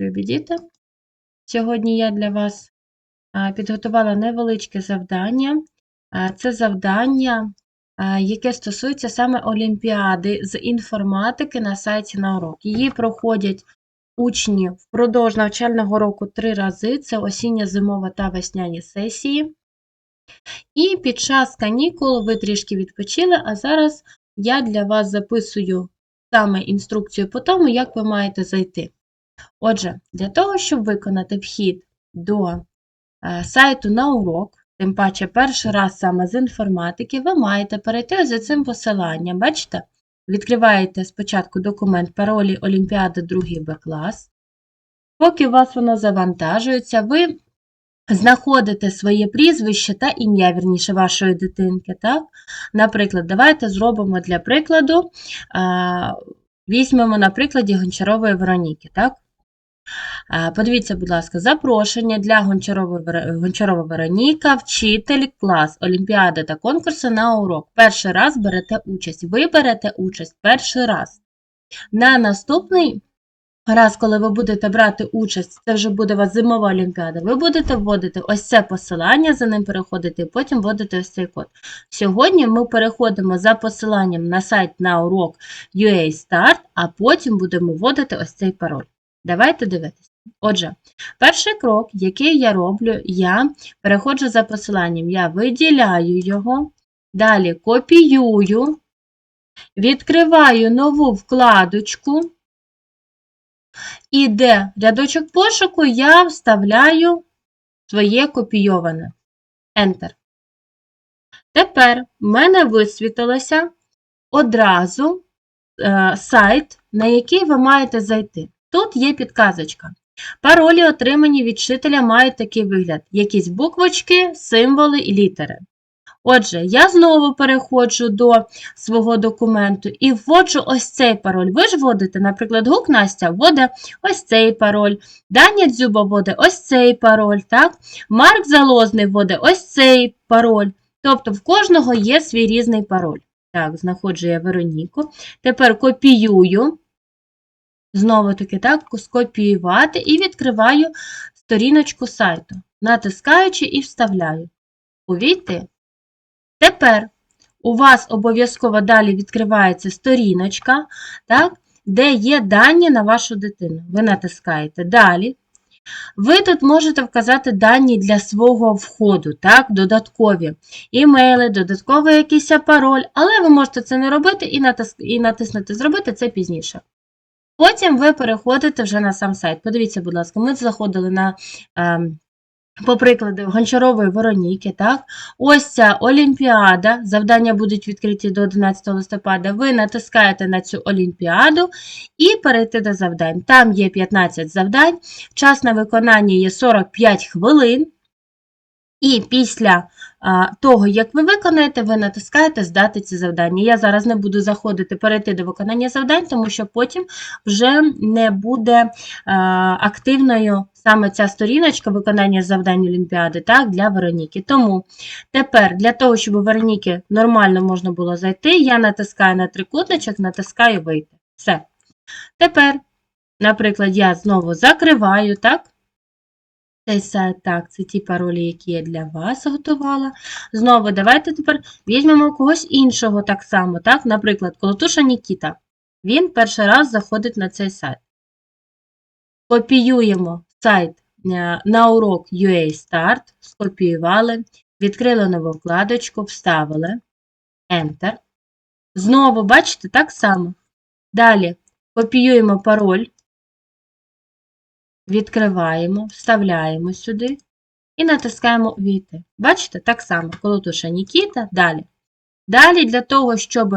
Любі діти, сьогодні я для вас підготувала невеличке завдання. Це завдання, яке стосується саме Олімпіади з інформатики на сайті на урок. Її проходять учні впродовж навчального року три рази: це осіння, зимова та весняні сесії. І під час канікул ви трішки відпочили, а зараз я для вас записую саме інструкцію по тому, як ви маєте зайти. Отже, для того, щоб виконати вхід до е, сайту на урок, тим паче перший раз саме з інформатики, ви маєте перейти за цим посиланням. Бачите? Відкриваєте спочатку документ паролі Олімпіади 2 Б клас. Поки у вас воно завантажується, ви знаходите своє прізвище та ім'я, вірніше, вашої дитинки. Так? Наприклад, давайте зробимо для прикладу, візьмемо на прикладі Гончарової Вероніки. Так? А, Подивіться, будь ласка, запрошення для Гончарова Вероніка, вчитель, клас, олімпіади та конкурси на урок. Перший раз берете участь. Ви берете участь перший раз. На наступний раз, коли ви будете брати участь, це вже буде у вас зимова олімпіада, ви будете вводити ось це посилання, за ним переходити, і потім вводити ось цей код. Сьогодні ми переходимо за посиланням на сайт на урок UA Start, а потім будемо вводити ось цей пароль. Давайте дивитися. Отже, перший крок, який я роблю, я переходжу за посиланням, я виділяю його, далі копіюю, відкриваю нову вкладочку, і де рядочок пошуку я вставляю своє копійоване. Enter. Тепер в мене висвітилося одразу е, сайт, на який ви маєте зайти. Тут є підказочка. Паролі, отримані від вчителя, мають такий вигляд: якісь буквочки, символи і літери. Отже, я знову переходжу до свого документу і вводжу ось цей пароль. Ви ж вводите, наприклад, гук Настя вводить ось цей пароль, Даня Дзюба вводить ось цей пароль, так? Марк Залозний вводить ось цей пароль. Тобто в кожного є свій різний пароль. Так, знаходжу я Вероніку. Тепер копіюю. Знову таки, так, скопіювати і відкриваю сторіночку сайту, натискаючи і вставляю. Увійти. Тепер у вас обов'язково далі відкривається сторіночка, так, де є дані на вашу дитину. Ви натискаєте Далі. Ви тут можете вказати дані для свого входу, так, додаткові імейли, додатковий якийсь пароль, але ви можете це не робити і натиснути Зробити це пізніше. Потім ви переходите вже на сам сайт. Подивіться, будь ласка, ми заходили на, е, по прикладу Гончарової Вероніки. Так? Ось ця Олімпіада. Завдання будуть відкриті до 11 листопада. Ви натискаєте на цю Олімпіаду і перейти до завдань. Там є 15 завдань. Час на виконання є 45 хвилин. І після того, як ви виконаєте, ви натискаєте Здати ці завдання. Я зараз не буду заходити, перейти до виконання завдань, тому що потім вже не буде активною саме ця сторіночка виконання завдань Олімпіади так, для Вероніки. Тому тепер для того, щоб у Вероніки нормально можна було зайти, я натискаю на трикутничок, натискаю Вийти. Все. Тепер, наприклад, я знову закриваю, так? Цей сайт, так, це ті паролі, які я для вас готувала. Знову, давайте тепер візьмемо когось іншого так само, так? Наприклад, Колотуша Нікіта. Він перший раз заходить на цей сайт. Копіюємо сайт е, на урок UA Start, скопіювали, відкрили нову вкладочку, вставили, Enter. Знову, бачите, так само. Далі копіюємо пароль. Відкриваємо, вставляємо сюди і натискаємо Увійти. Бачите, так само, колотуша Нікіта, далі. Далі, для того, щоб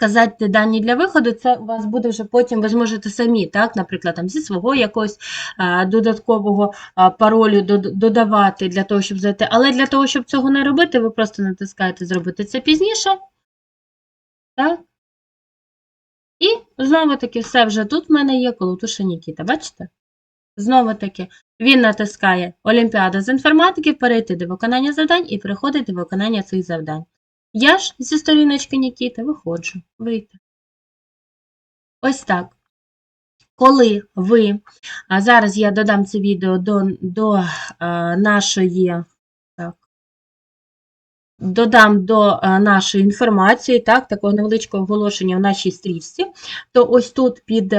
сказати дані для виходу, це у вас буде вже потім, ви зможете самі, так, наприклад, там, зі свого якогось а, додаткового а, паролю дод- додавати для того, щоб зайти. Але для того, щоб цього не робити, ви просто натискаєте зробити це пізніше. Так? І знову таки, все вже тут в мене є колотуша Нікіта, бачите? Знову таки, він натискає Олімпіада з інформатики, перейти до виконання завдань і переходить до виконання цих завдань. Я ж зі сторіночки Нікіти виходжу, вийти. Ось так. коли ви, а зараз я додам це відео до, до а, нашої, додам до нашої інформації, так, такого невеличкого оголошення в нашій стрічці, то ось тут під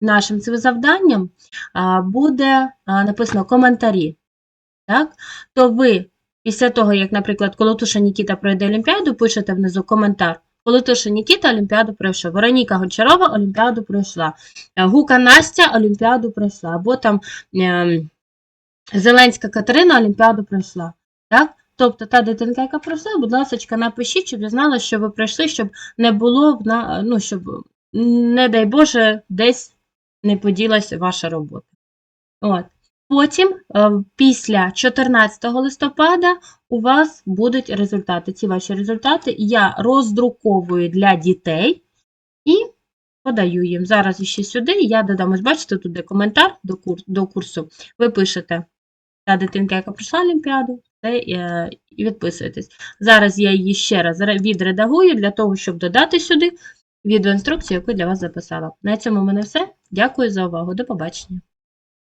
нашим цим завданням буде написано коментарі. Так? То ви після того, як, наприклад, Колотуша Нікіта пройде Олімпіаду, пишете внизу коментар. Колотуша Нікіта Олімпіаду пройшов. Вероніка Гончарова Олімпіаду пройшла. Е, Гука Настя Олімпіаду пройшла. Або там ем, Зеленська Катерина Олімпіаду пройшла. Так? Тобто та дитинка, яка пройшла, будь ласка, напишіть, щоб я знала, що ви пройшли, щоб не було, ну, щоб, не дай Боже, десь не поділася ваша робота. От. Потім, е, після 14 листопада, у вас будуть результати. Ці ваші результати я роздруковую для дітей і подаю їм. Зараз ще сюди я додам. Ось бачите, тут де коментар до, курсу. Ви пишете та дитинка, яка пройшла Олімпіаду, і відписуєтесь. Зараз я її ще раз відредагую для того, щоб додати сюди відеоінструкцію, яку для вас записала. На цьому в мене все. Дякую за увагу. До побачення.